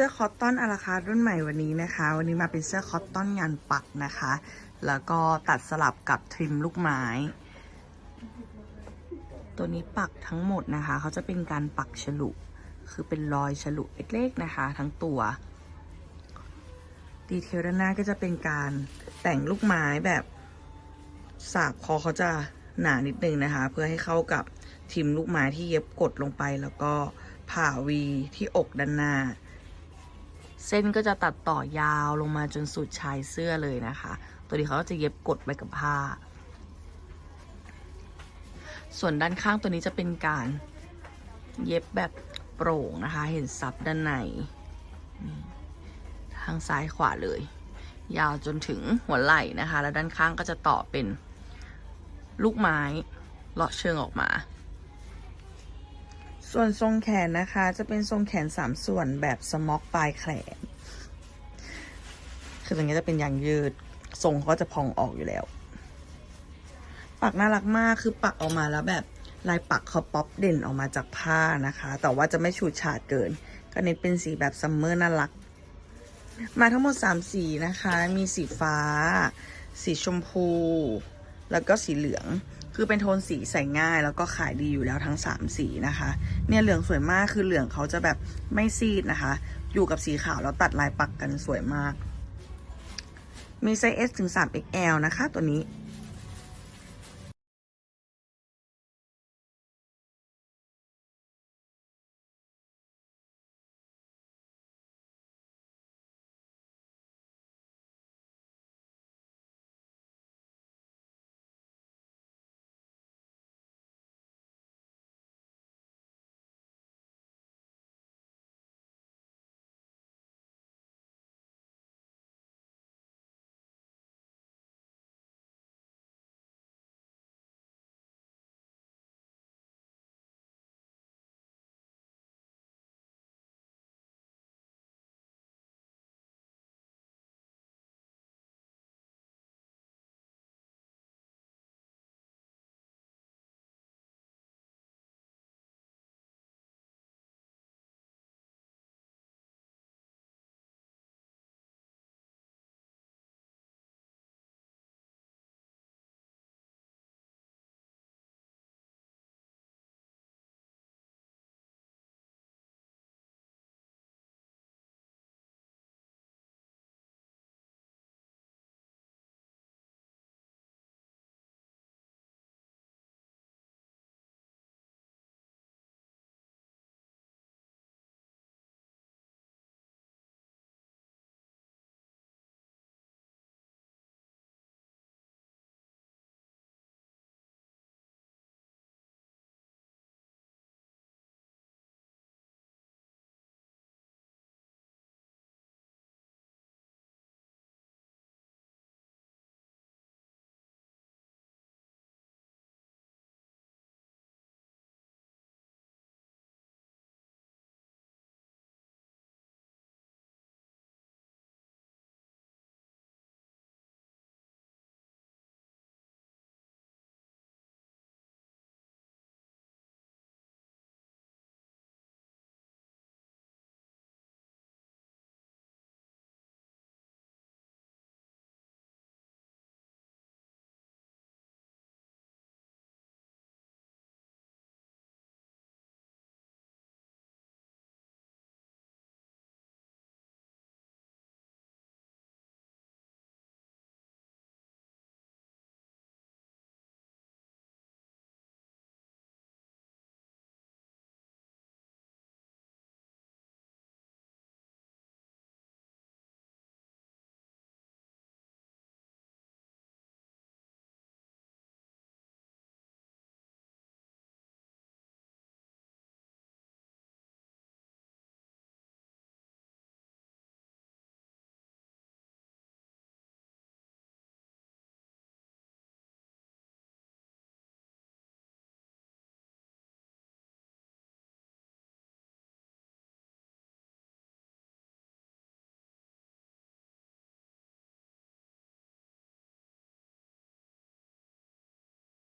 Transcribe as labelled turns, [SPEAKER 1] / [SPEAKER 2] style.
[SPEAKER 1] สื้อคอตตอนอาราคารุ่นใหม่วันนี้นะคะ วันนี้มาเป็นเสื้อคอตตอนงานปักนะคะ แล้วก็ตัดสลับกับทริมลูกไม้ ตัวนี้ปักทั้งหมดนะคะ เขาจะเป็นการปักฉลุ คือเป็นรอยฉลุเล็กๆนะคะ ทั้งตัวดีเทลด้านหน้าก็จะเป็นการแต่งลูกไม้แบบสาบคอเขาจะหนานิดนึงนะคะ เพื่อให้เข้ากับทิมลูกไม้ที่เย็บกดลงไปแล้วก็ผ่าวีที่อกด้านหน้า เส้นก็จะตัดต่อยาวลงมาจนสุดชายเสื้อเลยนะคะ ตัวนี้เขาก็จะเย็บกดไปกับผ้า ส่วนด้านข้างตัวนี้จะเป็นการเย็บแบบโปร่งนะคะ เห็นซับด้านในทางซ้ายขวาเลย ยาวจนถึงหัวไหล่นะคะ แล้วด้านข้างก็จะต่อเป็นลูกไม้เลาะเชิงออกมา ส่วนทรงแขนนะคะ จะเป็นทรงแขนสามส่วนแบบสม็อกปลายแขน คือตรงนี้จะเป็นยางยืด ทรงก็จะพองออกอยู่แล้ว ปักน่ารักมาก คือปักออกมาแล้วแบบลายปักเขาป๊อปเด่นออกมาจากผ้านะคะ แต่ว่าจะไม่ฉูดฉาดเกิน ก็เน้นเป็นสีแบบซัมเมอร์น่ารัก มาทั้งหมด 3 สีนะคะ มีสีฟ้า สีชมพู แล้วก็สีเหลือง คือเป็นโทนสีใส่ง่ายแล้วก็ขายดีอยู่แล้วทั้ง 3 สีนะคะ เนี่ยเหลืองสวยมากคือเหลืองเขาจะแบบไม่ซีดนะคะ อยู่กับสีขาวแล้วตัดลายปักกันสวยมาก มีไซส์ S ถึง 3XL นะคะตัวนี้